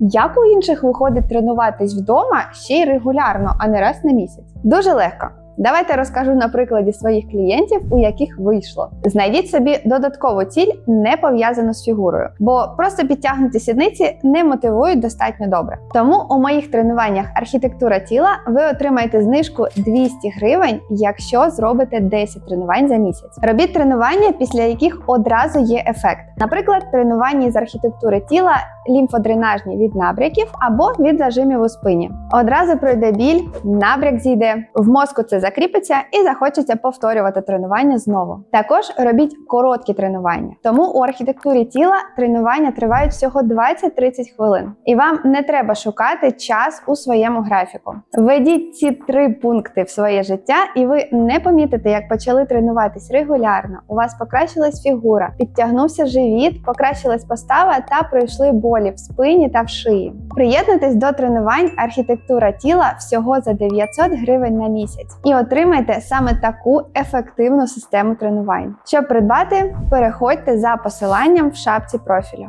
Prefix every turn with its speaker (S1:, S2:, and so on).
S1: Як у інших виходить тренуватись вдома ще й регулярно, а не раз на місяць? Дуже легко. Давайте розкажу на прикладі своїх клієнтів, у яких вийшло. Знайдіть собі додаткову ціль, не пов'язану з фігурою, бо просто підтягнуті сідниці не мотивують достатньо добре. Тому у моїх тренуваннях архітектура тіла ви отримаєте знижку 200 гривень, якщо зробите 10 тренувань за місяць. Робіть тренування, після яких одразу є ефект. Наприклад, тренування з архітектури тіла лімфодренажні від набряків або від зажимів у спині. Одразу пройде біль, набряк зійде, в мозку це закріпиться і захочеться повторювати тренування знову. Також робіть короткі тренування. Тому у архітектурі тіла тренування тривають всього 20-30 хвилин, і вам не треба шукати час у своєму графіку. Введіть ці три пункти в своє життя, і ви не помітите, як почали тренуватись регулярно. У вас покращилась фігура, підтягнувся живіт, покращилась постава та пройшли болі в спині та в шиї. Приєднуйтесь до тренувань архітектура тіла всього за 900 гривень на місяць і отримайте саме таку ефективну систему тренувань. Щоб придбати, переходьте за посиланням в шапці профілю.